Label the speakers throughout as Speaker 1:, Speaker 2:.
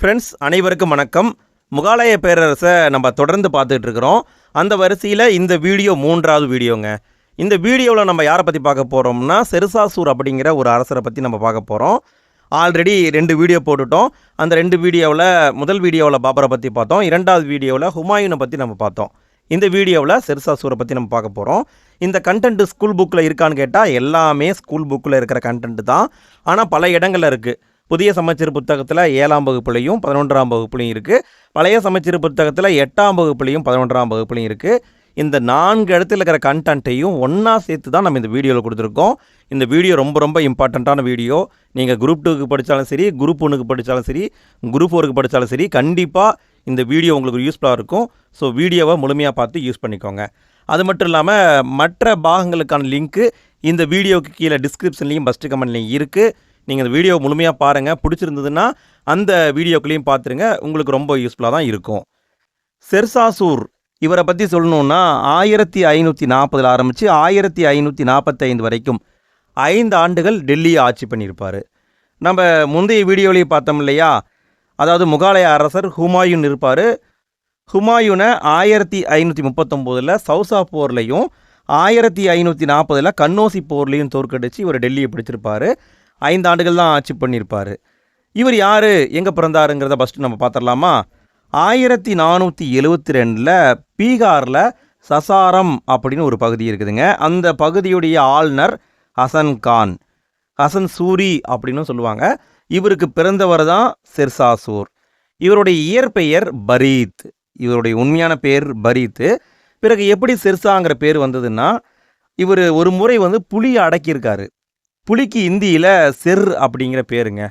Speaker 1: Friends அனைவருக்கும் வணக்கம். முகாலய பேரரசை நம்ம தொடர்ந்து பார்த்துட்டு இருக்கிறோம். அந்த வரிசையில் இந்த வீடியோ மூன்றாவது வீடியோங்க. இந்த வீடியோவில் நம்ம யாரை பற்றி பார்க்க போகிறோம்னா செருசாசூர் அப்படிங்கிற ஒரு அரசரை பற்றி நம்ம பார்க்க போகிறோம் ஆல்ரெடி ரெண்டு வீடியோ போட்டுட்டோம். அந்த ரெண்டு வீடியோவில் முதல் வீடியோவில் பாபரை பற்றி பார்த்தோம். இரண்டாவது வீடியோவில் ஹுமாயூனை பற்றி நம்ம பார்த்தோம். இந்த வீடியோவில் செருசாசூரை பற்றி நம்ம பார்க்க போகிறோம் இந்த கண்டென்ட் ஸ்கூல் புக்கில் இருக்கான்னு கேட்டால் எல்லாமே ஸ்கூல் புக்கில் இருக்கிற கண்டென்ட் தான். ஆனால் பல இடங்களில் இருக்குது புதிய சமச்சீர் புத்தகத்தில் ஏழாம் வகுப்புலையும் பதினொன்றாம் வகுப்புலையும் இருக்குது பழைய சமச்சீர் புத்தகத்தில் எட்டாம் வகுப்புலையும் பதினொன்றாம் வகுப்புலையும் இருக்குது இந்த நான்கு இடத்துல இருக்கிற கண்டென்ட்டையும் ஒன்றா சேர்த்து தான் நம்ம இந்த வீடியோவில் கொடுத்துருக்கோம். இந்த வீடியோ ரொம்ப ரொம்ப இம்பார்ட்டண்ட்டான வீடியோ. நீங்கள் குரூப் டூக்கு படித்தாலும் சரி குரூப் ஒன்றுக்கு படித்தாலும் சரி குரூப் ஃபோருக்கு படித்தாலும் சரி கண்டிப்பாக இந்த வீடியோ உங்களுக்கு யூஸ்ஃபுல்லாக இருக்கும். ஸோ வீடியோவை முழுமையாக பார்த்து யூஸ் பண்ணிக்கோங்க. அது மட்டும் இல்லாமல் மற்ற பாகங்களுக்கான லிங்க்கு இந்த வீடியோவுக்கு கீழே டிஸ்கிரிப்ஷன்லேயும் ஃபஸ்ட்டு கமெண்ட்லேயும் இருக்குது நீங்கள் அந்த வீடியோ முழுமையாக பாருங்கள் பிடிச்சிருந்ததுன்னா அந்த வீடியோக்குள்ளேயும் பார்த்துருங்க. உங்களுக்கு ரொம்ப யூஸ்ஃபுல்லாக தான் இருக்கும். செர்சாசூர். இவரை பற்றி சொல்லணுன்னா ஆயிரத்தி ஐநூற்றி நாற்பதில் ஆரம்பித்து ஆயிரத்தி ஐநூற்றி நாற்பத்தைந்து வரைக்கும் ஐந்து ஆண்டுகள் டெல்லியை ஆட்சி பண்ணியிருப்பார். நம்ம முந்தைய வீடியோலையும் பார்த்தோம் இல்லையா? அதாவது முகாலய அரசர் ஹுமாயூன் இருப்பார். ஹுமாயூனை ஆயிரத்தி ஐநூற்றி முப்பத்தொம்போதில் சவுசா போர்லையும் ஆயிரத்தி ஐநூற்றி நாற்பதில் கன்னோசி போர்லேயும் தோற்கடிச்சு இவர் டெல்லியை பிடிச்சிருப்பார். ஐந்து ஆண்டுகள் தான் ஆட்சி பண்ணியிருப்பார். இவர் யார்? எங்கே பிறந்தாருங்கிறத ஃபஸ்ட்டு நம்ம பார்த்துடலாமா? ஆயிரத்தி நானூற்றி எழுவத்தி ரெண்டில் பீகாரில் சசாரம் அப்படின்னு ஒரு பகுதி இருக்குதுங்க. அந்த பகுதியுடைய ஆளுநர் ஹசன் கான். ஹசன் சூரி அப்படின்னு சொல்லுவாங்க. இவருக்கு பிறந்தவர் தான் சிர்சாசூர். இவருடைய இயற்பெயர் பரீத். இவருடைய உண்மையான பேர் பரீத். பிறகு எப்படி சிர்சாங்கிற பேர் வந்ததுன்னா இவர் ஒரு முறை வந்து புலியை அடக்கியிருக்காரு. புலிக்கு இந்தியில் செர் அப்படிங்கிற பேருங்க.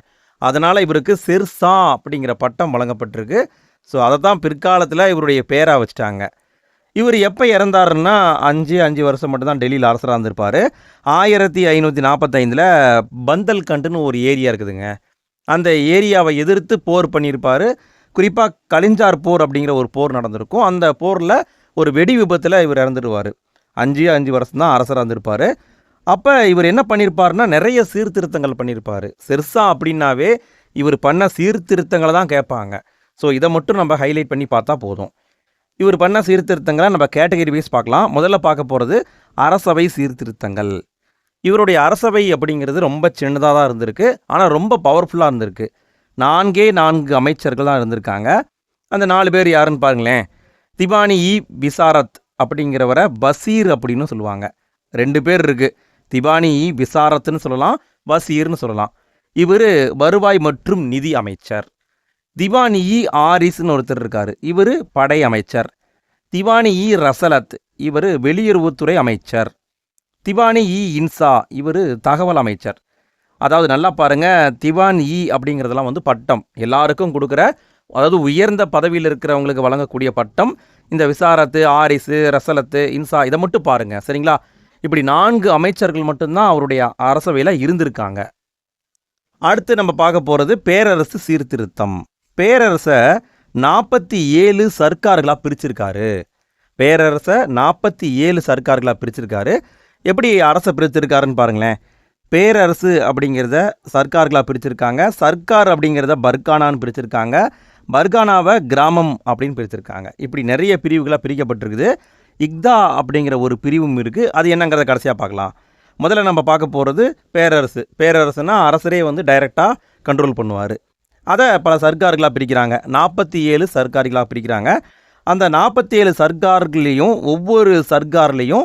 Speaker 1: அதனால் இவருக்கு சிர்சா அப்படிங்கிற பட்டம் வழங்கப்பட்டிருக்கு. ஸோ அதை தான் பிற்காலத்தில் இவருடைய பேராக வச்சுட்டாங்க. இவர் எப்போ இறந்தாருன்னா அஞ்சு அஞ்சு வருஷம் மட்டும்தான் டெல்லியில் அரசராக இருந்திருப்பார். ஆயிரத்தி ஐநூற்றி நாற்பத்தைந்தில் பந்தல்கண்டுன்னு ஒரு ஏரியா இருக்குதுங்க. அந்த ஏரியாவை எதிர்த்து போர் பண்ணியிருப்பார். குறிப்பாக கலிஞ்சார் போர் அப்படிங்கிற ஒரு போர் நடந்திருக்கும். அந்த போரில் ஒரு வெடி விபத்தில் இவர் இறந்துடுவார். அஞ்சு அஞ்சு வருஷம் தான் அரசராக இருந்திருப்பார். அப்போ இவர் என்ன பண்ணியிருப்பாருன்னா நிறைய சீர்திருத்தங்கள் பண்ணியிருப்பார் செர்சா அப்படின்னாவே இவர் பண்ண சீர்திருத்தங்களை தான் கேட்பாங்க. ஸோ இதை மட்டும் நம்ம ஹைலைட் பண்ணி பார்த்தா போதும். இவர் பண்ண சீர்திருத்தங்களை நம்ம கேட்டகரி வைஸ் பார்க்கலாம். முதல்ல பார்க்க போகிறது அரசவை சீர்திருத்தங்கள். இவருடைய அரசவை அப்படிங்கிறது ரொம்ப சின்னதாக தான் இருந்திருக்கு. ஆனால் ரொம்ப பவர்ஃபுல்லாக இருந்திருக்கு. நான்கே நான்கு அமைச்சர்கள் தான் இருந்திருக்காங்க. அந்த நாலு பேர் யாருன்னு பாருங்களேன். திவானி இ விசாரத் அப்படிங்கிறவரை பசீர் அப்படின்னு சொல்லுவாங்க. ரெண்டு பேர் இருக்குது திபானி விசாரத்துன்னு சொல்லலாம் வசீர்னு சொல்லலாம். இவர் வருவாய் மற்றும் நிதி அமைச்சர். திவானி இ ஆரிஸ்னு ஒருத்தர் இருக்கார். இவர் படை அமைச்சர். திவானி இ ரசலத் இவர் வெளியுறவுத்துறை அமைச்சர். திவானி இ இன்சா இவர் தகவல் அமைச்சர். அதாவது நல்லா பாருங்கள் திவான் இ அப்படிங்கிறதெல்லாம் வந்து பட்டம். எல்லாருக்கும் கொடுக்குற அதாவது உயர்ந்த பதவியில் இருக்கிறவங்களுக்கு வழங்கக்கூடிய பட்டம். இந்த விசாரத்து ஆரிஸு ரசலத்து இன்சா இதை மட்டும் பாருங்க. சரிங்களா? இப்படி நான்கு அமைச்சர்கள் மட்டும்தான் அவருடைய அரசவையில் இருந்திருக்காங்க. அடுத்து நம்ம பார்க்க போகிறது பேரரசு சீர்திருத்தம். பேரரசை நாற்பத்தி ஏழு சர்க்கார்களாக பிரிச்சிருக்காரு. பேரரசை நாற்பத்தி ஏழு சர்க்கார்களாக பிரிச்சிருக்காரு. எப்படி அரசை பிரிச்சிருக்காருன்னு பாருங்களேன். பேரரசு அப்படிங்கிறத சர்க்கார்களாக பிரிச்சிருக்காங்க. சர்க்கார் அப்படிங்கிறத பர்கானான்னு பிரிச்சிருக்காங்க. பர்கானாவை கிராமம் அப்படின்னு பிரிச்சிருக்காங்க. இப்படி நிறைய பிரிவுகளாக பிரிக்கப்பட்டிருக்குது. இக்தா அப்படிங்கிற ஒரு பிரிவும் இருக்குது அது என்னங்கிறத கடைசியாக பார்க்கலாம். முதல்ல நம்ம பார்க்க போகிறது பேரரசு. பேரரசுனா அரசரே வந்து டைரெக்டாக கண்ட்ரோல் பண்ணுவார். அதை பல சர்க்கார்களாக பிரிக்கிறாங்க. நாற்பத்தி ஏழு சர்க்கார்களாக பிரிக்கிறாங்க. அந்த நாற்பத்தி ஏழு சர்க்கார்களையும் ஒவ்வொரு சர்க்கார்லேயும்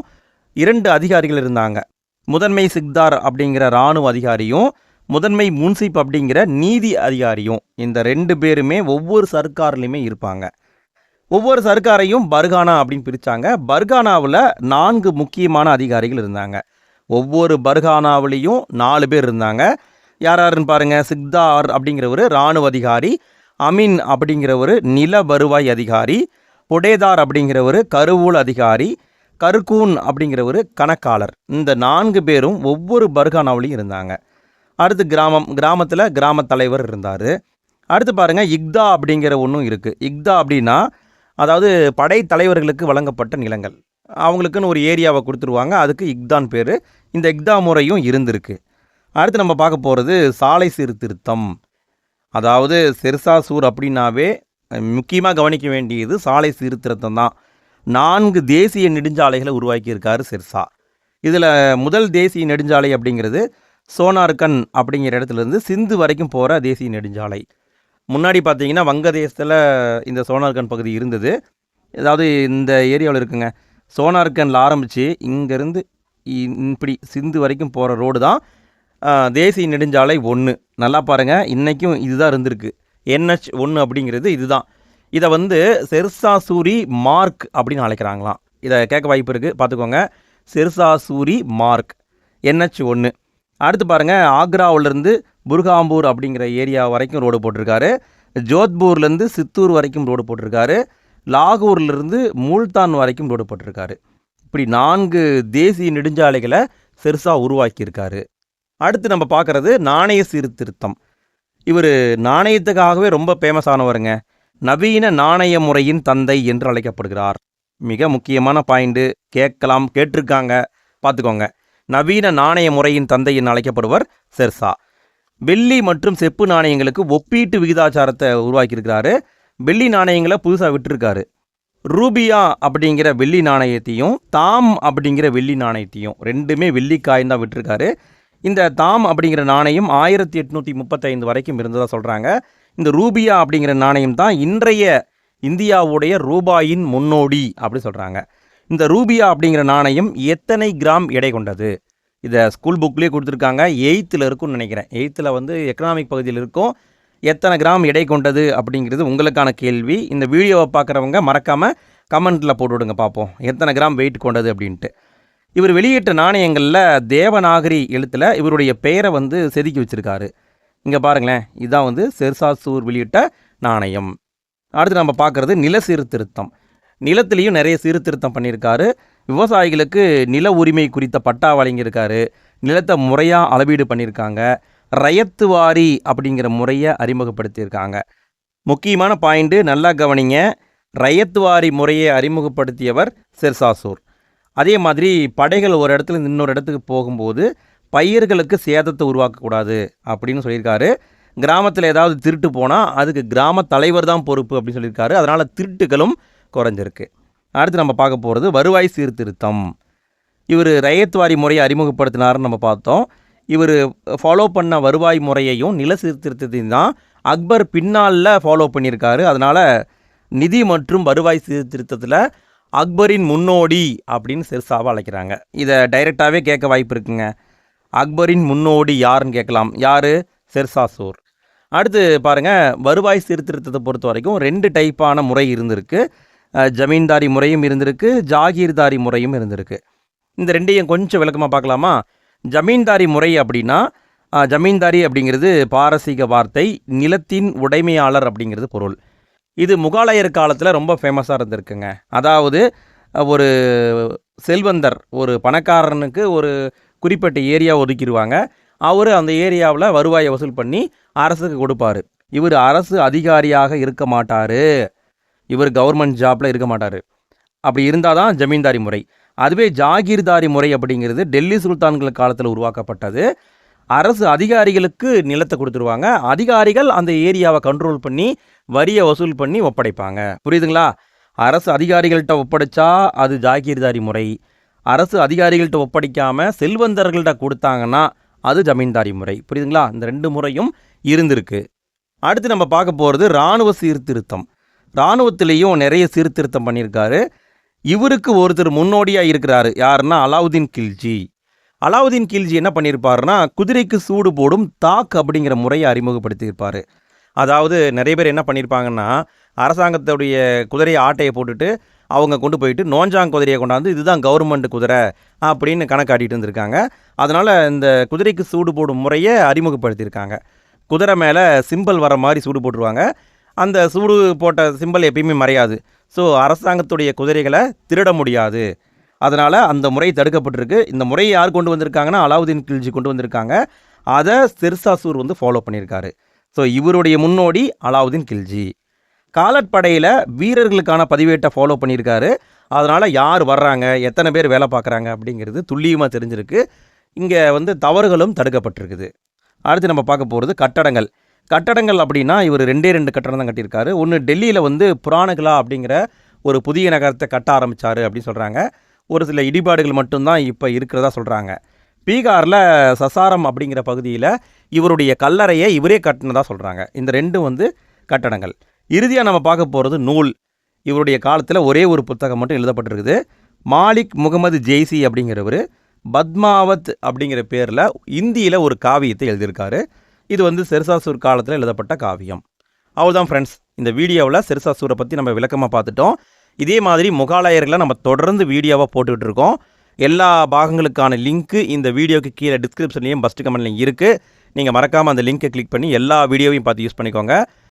Speaker 1: இரண்டு அதிகாரிகள் இருந்தாங்க. முதன்மை சிக்தார் அப்படிங்கிற இராணுவ அதிகாரியும் முதன்மை முன்சிப் அப்படிங்கிற நீதி அதிகாரியும். இந்த ரெண்டு பேருமே ஒவ்வொரு சர்க்கார்லேயுமே இருப்பாங்க. ஒவ்வொரு சர்க்காரையும் பர்கானா அப்படின்னு பிரித்தாங்க பர்கானாவில் நான்கு முக்கியமான அதிகாரிகள் இருந்தாங்க. ஒவ்வொரு பர்கானாவிலையும் நாலு பேர் இருந்தாங்க. யார் யாருன்னு பாருங்க. சிக்தார் அப்படிங்கிறவர் இராணுவ அதிகாரி அமீன் அப்படிங்கிறவர் நில வருவாய் அதிகாரி புடேதார் அப்படிங்கிறவர் கருவூல் அதிகாரி கருக்கூன் அப்படிங்கிறவர் கணக்காளர். இந்த நான்கு பேரும் ஒவ்வொரு பர்கானாவிலையும் இருந்தாங்க. அடுத்து கிராமம் கிராமத்தில் கிராம தலைவர் இருந்தார். அடுத்து பாருங்கள் இக்தா அப்படிங்கிற ஒன்றும் இருக்குது இக்தா அப்படின்னா அதாவது படைத்தலைவர்களுக்கு வழங்கப்பட்ட நிலங்கள். அவங்களுக்குன்னு ஒரு ஏரியாவை கொடுத்துருவாங்க. அதுக்கு இக்தான் பேர். இந்த இக்தா முறையும் இருந்திருக்கு. அடுத்து நம்ம பார்க்க போகிறது சாலை சீர்திருத்தம். அதாவது செர்சாசூர் அப்படின்னாவே முக்கியமாக கவனிக்க வேண்டியது சாலை சீர்திருத்தம் தான். நான்கு தேசிய நெடுஞ்சாலைகளை உருவாக்கியிருக்காரு செர்சா. இதில் முதல் தேசிய நெடுஞ்சாலை அப்படிங்கிறது சோனார்கன் அப்படிங்கிற இடத்துலேருந்து சிந்து வரைக்கும் போகிற தேசிய நெடுஞ்சாலை. முன்னாடி பார்த்தீங்கன்னா வங்கதேசத்தில் இந்த சோனார்கன் பகுதி இருந்தது. அதாவது இந்த ஏரியாவில் இருக்குங்க. சோனார்கனில் ஆரம்பித்து இங்கேருந்து இப்படி சிந்து வரைக்கும் போகிற ரோடு தான் தேசிய நெடுஞ்சாலை ஒன்று நல்லா பாருங்கள் இன்றைக்கும் இதுதான் இருந்திருக்கு. என்ஹெச் ஒன்று அப்படிங்கிறது இதுதான். இதை வந்து செர்சாசூரி மார்க் அப்படின்னு அழைக்கிறாங்களாம். இதை கேட்க வாய்ப்பு இருக்குது பார்த்துக்கோங்க. செர்சாசூரி மார்க். என்ஹெச் ஒன்று அடுத்து பாருங்கள் ஆக்ராவிலேருந்து புர்காம்பூர் அப்படிங்கிற ஏரியா வரைக்கும் ரோடு போட்டிருக்காரு. ஜோத்பூர்லேருந்து சித்தூர் வரைக்கும் ரோடு போட்டிருக்காரு. லாகூர்லேருந்து மூல்தான் வரைக்கும் ரோடு போட்டிருக்காரு. இப்படி நான்கு தேசிய நெடுஞ்சாலைகளை செர்சா உருவாக்கியிருக்காரு. அடுத்து நம்ம பார்க்குறது நாணய சீர்திருத்தம். இவர் நாணயத்துக்காகவே ரொம்ப ஃபேமஸ் ஆனவருங்க. நவீன நாணய முறையின் தந்தை என்று அழைக்கப்படுகிறார். மிக முக்கியமான பாயிண்ட்டு கேட்கலாம் கேட்டிருக்காங்க. பார்த்துக்கோங்க. நவீன நாணய முறையின் தந்தை என அழைக்கப்படுவர் செர்சா. வெள்ளி மற்றும் செப்பு நாணயங்களுக்கு ஒப்பீட்டு விகிதாச்சாரத்தை உருவாக்கியிருக்கிறாரு. வெள்ளி நாணயங்களை புதுசாக விட்டுருக்காரு. ரூபியா அப்படிங்கிற வெள்ளி நாணயத்தையும் தாம் அப்படிங்கிற வெள்ளி நாணயத்தையும் ரெண்டுமே வெள்ளிக்காயின் தான் விட்டுருக்காரு. இந்த தாம் அப்படிங்கிற நாணயம் ஆயிரத்தி எட்நூற்றி முப்பத்தைந்து வரைக்கும் இருந்ததாக சொல்கிறாங்க இந்த ரூபியா அப்படிங்கிற நாணயம் தான் இன்றைய இந்தியாவுடைய ரூபாயின் முன்னோடி அப்படி சொல்கிறாங்க இந்த ரூபியா அப்படிங்கிற நாணயம் எத்தனை கிராம் எடை கொண்டது? இதை ஸ்கூல் புக்லேயே கொடுத்துருக்காங்க. எயித்தில் இருக்கும்னு நினைக்கிறேன். எயித்தில் வந்து எக்கனாமிக் பகுதியில் இருக்கும். எத்தனை கிராம் எடை கொண்டது அப்படிங்கிறது உங்களுக்கான கேள்வி. இந்த வீடியோவை பார்க்குறவங்க மறக்காமல் கமெண்ட்டில் போட்டு விடுங்க பார்ப்போம். எத்தனை கிராம் வெயிட் கொண்டது அப்படின்ட்டு. இவர் வெளியிட்ட நாணயங்களில் தேவநாகரி எழுத்தில் இவருடைய பெயரை வந்து செதுக்கி வச்சுருக்காரு. இங்கே பாருங்களேன். இதுதான் வந்து செர்சாசூர் வெளியிட்ட நாணயம். அடுத்து நம்ம பார்க்குறது நில சீர்திருத்தம் நிலத்திலையும் நிறைய சீர்திருத்தம் பண்ணியிருக்காரு. விவசாயிகளுக்கு நில உரிமை குறித்த பட்டா வழங்கியிருக்காரு. நிலத்தை முறையாக அளவீடு பண்ணியிருக்காங்க. ரயத்து வாரி அப்படிங்கிற முறையை அறிமுகப்படுத்தியிருக்காங்க. முக்கியமான பாயிண்ட்டு நல்லா கவனிங்க. ரயத்து வாரி முறையை அறிமுகப்படுத்தியவர் செர்சாசூர் அதே மாதிரி படைகள் ஒரு இடத்துல இன்னொரு இடத்துக்கு போகும்போது பயிர்களுக்கு சேதத்தை உருவாக்கக்கூடாது அப்படின்னு சொல்லியிருக்காரு. கிராமத்தில் ஏதாவது திருட்டு போனால் அதுக்கு கிராம தலைவர் தான் பொறுப்பு அப்படின்னு சொல்லியிருக்காரு. அதனால் திருட்டுகளும் குறைஞ்சிருக்கு. அடுத்து நம்ம பார்க்க போகிறது வருவாய் சீர்திருத்தம். இவர் ரயத்வாரி முறையை அறிமுகப்படுத்தினாருன்னு நம்ம பார்த்தோம். இவர் ஃபாலோ பண்ண வருவாய் முறையையும் நில சீர்திருத்தத்தையும் தான் அக்பர் பின்னாலில் ஃபாலோ பண்ணியிருக்காரு. அதனால் நிதி மற்றும் வருவாய் சீர்திருத்தத்தில் அக்பரின் முன்னோடி அப்படின்னு சிறுசாவை அழைக்கிறாங்க. இதை டைரெக்டாகவே கேட்க வாய்ப்பு இருக்குங்க. அக்பரின் முன்னோடி யாருன்னு கேட்கலாம். யார்? செர்சாசூர் அடுத்து பாருங்கள் வருவாய் சீர்திருத்தத்தை பொறுத்த வரைக்கும் ரெண்டு டைப்பான முறை இருந்திருக்கு. ஜமீன்தாரி முறையும் இருந்திருக்கு ஜாகீர்தாரி முறையும் இருந்திருக்கு. இந்த ரெண்டையும் கொஞ்சம் விளக்கமாக பார்க்கலாமா? ஜமீன்தாரி முறை அப்படின்னா ஜமீன்தாரி அப்படிங்கிறது பாரசீக வார்த்தை நிலத்தின் உடைமையாளர் அப்படிங்கிறது பொருள். இது முகாலயர் காலத்தில் ரொம்ப ஃபேமஸாக இருந்திருக்குங்க. அதாவது ஒரு செல்வந்தர் ஒரு பணக்காரனுக்கு ஒரு குறிப்பிட்ட ஏரியா ஒதுக்கிடுவாங்க. அவர் அந்த ஏரியாவில் வருவாயை வசூல் பண்ணி அரசுக்கு கொடுப்பாரு. இவர் அரசு அதிகாரியாக இருக்க மாட்டார். இவர் கவர்மெண்ட் ஜாப்பில் இருக்க மாட்டார். அப்படி இருந்தால் தான் ஜமீன்தாரி முறை. அதுவே ஜாகீர்தாரி முறை அப்படிங்கிறது டெல்லி சுல்தான்கள் காலத்தில் உருவாக்கப்பட்டது. அரசு அதிகாரிகளுக்கு நிலத்தை கொடுத்துருவாங்க. அதிகாரிகள் அந்த ஏரியாவை கண்ட்ரோல் பண்ணி வரியை வசூல் பண்ணி ஒப்படைப்பாங்க. புரியுதுங்களா? அரசு அதிகாரிகள்கிட்ட ஒப்படைச்சா அது ஜாகீர்தாரி முறை. அரசு அதிகாரிகள்கிட்ட ஒப்படைக்காமல் செல்வந்தர்கள்ட்ட கொடுத்தாங்கன்னா அது ஜமீன்தாரி முறை. புரியுதுங்களா? இந்த ரெண்டு முறையும் இருந்திருக்கு. அடுத்து நம்ம பார்க்க போகிறது இராணுவ சீர்திருத்தம். இராணுவத்திலையும் நிறைய சீர்திருத்தம் பண்ணியிருக்காரு. இவருக்கு ஒருத்தர் முன்னோடியாக இருக்கிறாரு. யாருன்னா அலாவுதீன் கில்ஜி. அலாவுதீன் கில்ஜி என்ன பண்ணியிருப்பாருன்னா குதிரைக்கு சூடு போடும் தாக் அப்படிங்கிற முறையை அறிமுகப்படுத்தியிருப்பார். அதாவது நிறைய பேர் என்ன பண்ணியிருப்பாங்கன்னா அரசாங்கத்துடைய குதிரையை ஆட்டையை போட்டுட்டு அவங்க கொண்டு போயிட்டு நோஞ்சாங் குதிரையை கொண்டாந்து இதுதான் கவர்மெண்ட் குதிரை அப்படின்னு கணக்காட்டிட்டு இருந்திருக்காங்க. அதனால் இந்த குதிரைக்கு சூடு போடும் முறையை அறிமுகப்படுத்தியிருக்காங்க. குதிரை மேலே சிம்பல் வர மாதிரி சூடு போட்டுருவாங்க. அந்த சூடு போட்ட சிம்பல் எப்பயுமே மறையாது. ஸோ அரசாங்கத்துடைய குதிரைகளை திருட முடியாது. அதனால் அந்த முறை தடுக்கப்பட்டிருக்கு. இந்த முறையை யார் கொண்டு வந்திருக்காங்கன்னா அலாவுதீன் கில்ஜி கொண்டு வந்திருக்காங்க. அதை சிர்சாசூர் வந்து ஃபாலோ பண்ணியிருக்காரு. ஸோ இவருடைய முன்னோடி அலாவுதீன் கில்ஜி. காலட்படையில் வீரர்களுக்கான பதிவேட்டை ஃபாலோ பண்ணியிருக்காரு. அதனால் யார் வர்றாங்க எத்தனை பேர் வேலை பார்க்குறாங்க அப்படிங்கிறது துல்லியமாக தெரிஞ்சிருக்கு. இங்கே வந்து தவறுகளும் தடுக்கப்பட்டிருக்குது. அடுத்து நம்ம பார்க்க போகிறது கட்டடங்கள். கட்டடங்கள் அப்படின்னா இவர் ரெண்டே ரெண்டு கட்டடம் தான் கட்டியிருக்காரு. ஒன்று டெல்லியில் வந்து புராணகிலா அப்படிங்கிற ஒரு புதிய நகரத்தை கட்ட ஆரம்பித்தார் அப்படின்னு சொல்கிறாங்க ஒரு சில இடிபாடுகள் மட்டும்தான் இப்போ இருக்கிறதா சொல்கிறாங்க பீகாரில் சசாரம் அப்படிங்கிற பகுதியில் இவருடைய கல்லறையை இவரே கட்டினதாக சொல்கிறாங்க இந்த ரெண்டும் வந்து கட்டடங்கள். இறுதியாக நம்ம பார்க்க போகிறது நூல். இவருடைய காலத்தில் ஒரே ஒரு புத்தகம் மட்டும் எழுதப்பட்டிருக்குது. மாலிக் முகமது ஜெய்சி அப்படிங்கிறவர் பத்மாவத் அப்படிங்கிற பேரில் இந்தியில் ஒரு காவியத்தை எழுதியிருக்காரு. இது வந்து செருசாசூர் காலத்தில் எழுதப்பட்ட காவியம். அவ்வளோதான் ஃப்ரெண்ட்ஸ் இந்த வீடியோவில் செருசாசூரை பற்றி நம்ம விளக்கமாக பார்த்துட்டோம். இதே மாதிரி முகாலயர்களை நம்ம தொடர்ந்து வீடியோவாக போட்டுக்கிட்டு இருக்கோம் எல்லா பாகங்களுக்கான லிங்க்கு இந்த வீடியோக்கு கீழே டிஸ்கிரிப்ஷன்லேயும் ஃபஸ்ட்டு கமெண்ட்லையும் இருக்குது நீங்கள் மறக்காமல் அந்த லிங்க்கை கிளிக் பண்ணி எல்லா வீடியோவையும் பார்த்து யூஸ் பண்ணிக்கோங்க.